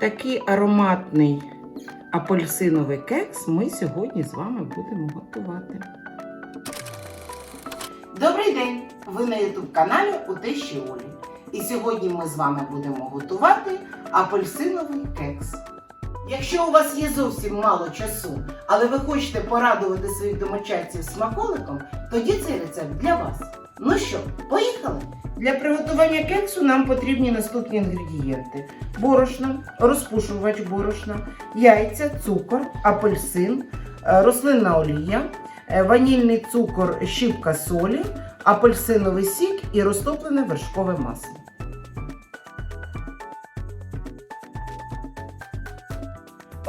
Такий ароматний апельсиновий кекс ми сьогодні з вами будемо готувати. Добрий день! Ви на youtube каналі у Тещі Олі. І сьогодні ми з вами будемо готувати апельсиновий кекс. Якщо у вас є зовсім мало часу, але ви хочете порадувати своїх домочадців смаколиком, тоді цей рецепт для вас. Ну що, поїхали? Для приготування кексу нам потрібні наступні інгредієнти: борошно, розпушувач борошна, яйця, цукор, апельсин, е, рослинна олія, е, ванільний цукор, щіпка солі, апельсиновий сік і розтоплене вершкове масло.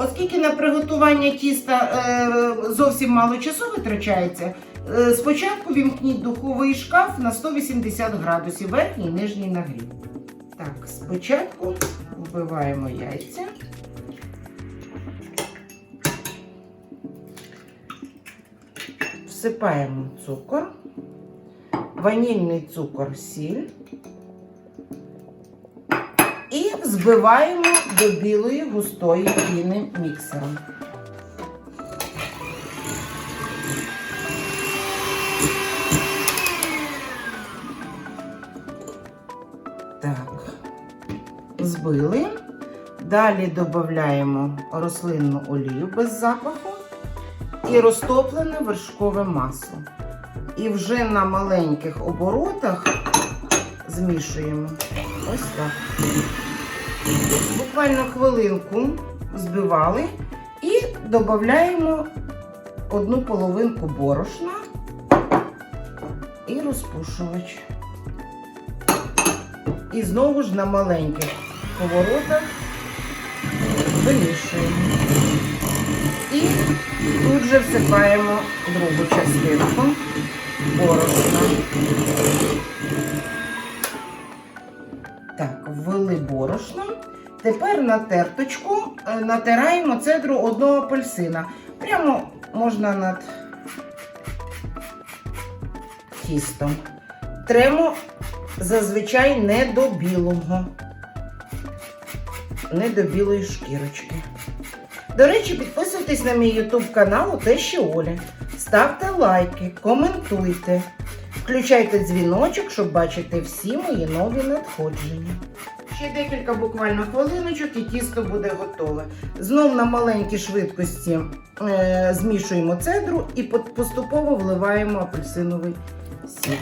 Оскільки на приготування тіста е, зовсім мало часу витрачається, е, спочатку вімкніть духовий шкаф на 180 градусів верхній і нижній нагрів. Так, спочатку вбиваємо яйця. Всипаємо цукор, ванільний цукор, сіль і взбиваємо до білої густої піни міксером. Так, збили. Далі додаємо рослинну олію без запаху і розтоплене вершкове масло. І вже на маленьких оборотах змішуємо. Ось так. Буквально хвилинку збивали і додаємо одну половинку борошна і розпушувач. І знову ж на маленьких поворотах вимішуємо. І тут же всипаємо другу частинку борошна. Так, ввели борошно. Тепер на терточку е, натираємо цедру одного апельсина. Прямо можна над тістом. Тремо зазвичай не до білого, не до білої шкірочки. До речі, підписуйтесь на мій YouTube канал Тещі Олі. Ставте лайки, коментуйте. Включайте дзвіночок, щоб бачити всі мої нові надходження. Ще декілька буквально хвилиночок і тісто буде готове. Знов на маленькій швидкості е, змішуємо цедру і поступово вливаємо апельсиновий сік.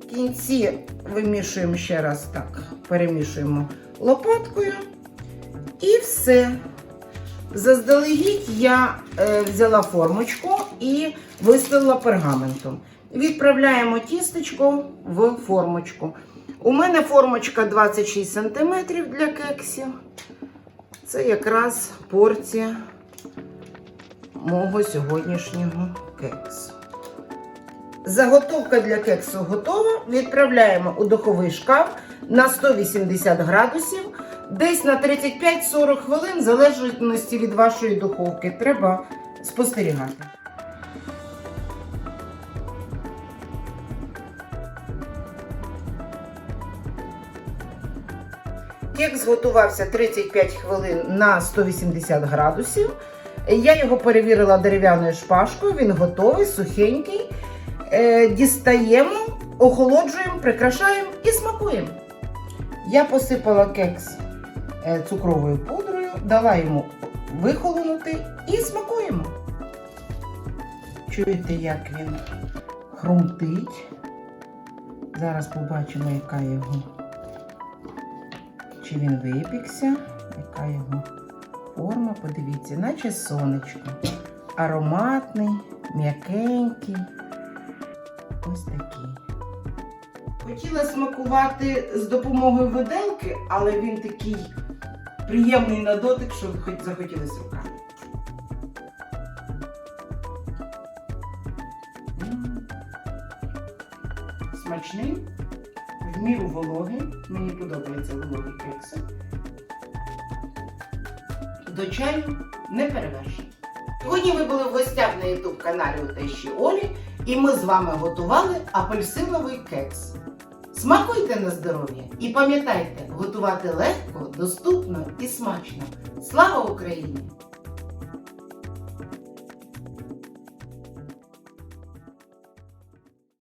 В кінці вимішуємо ще раз так, перемішуємо лопаткою. І все. Заздалегідь я е, взяла формочку і вистелила пергаментом. Відправляємо тістечко в формочку. У мене формочка 26 см для кексів. Це якраз порція мого сьогоднішнього кексу. Заготовка для кексу готова. Відправляємо у духовий шкаф на 180 градусів. Десь на 35-40 хвилин, в залежності від вашої духовки, треба спостерігати. Кекс готувався 35 хвилин на 180 градусів. Я його перевірила дерев'яною шпажкою, він готовий, сухенький. Е, Дістаємо, охолоджуємо, прикрашаємо і смакуємо. Я посипала кекс е, цукровою пудрою, дала йому вихолонути і смакуємо. Чуєте, як він хрумтить. Зараз побачимо, яка його, чи він випікся, яка його форма, подивіться, наче сонечко. Ароматний, м'якенький. Ось такий. Хотіла смакувати з допомогою виделки, але він такий приємний на дотик, що хоч захотілося руками. Смачний, в міру вологий. Мені подобається вологий кекси. До чаю не перевершить. Сьогодні ви були в гостях на YouTube каналі у Тещі Олі, і ми з вами готували апельсиновий кекс. Смакуйте на здоров'я і пам'ятайте, готувати легко, доступно і смачно. Слава Україні!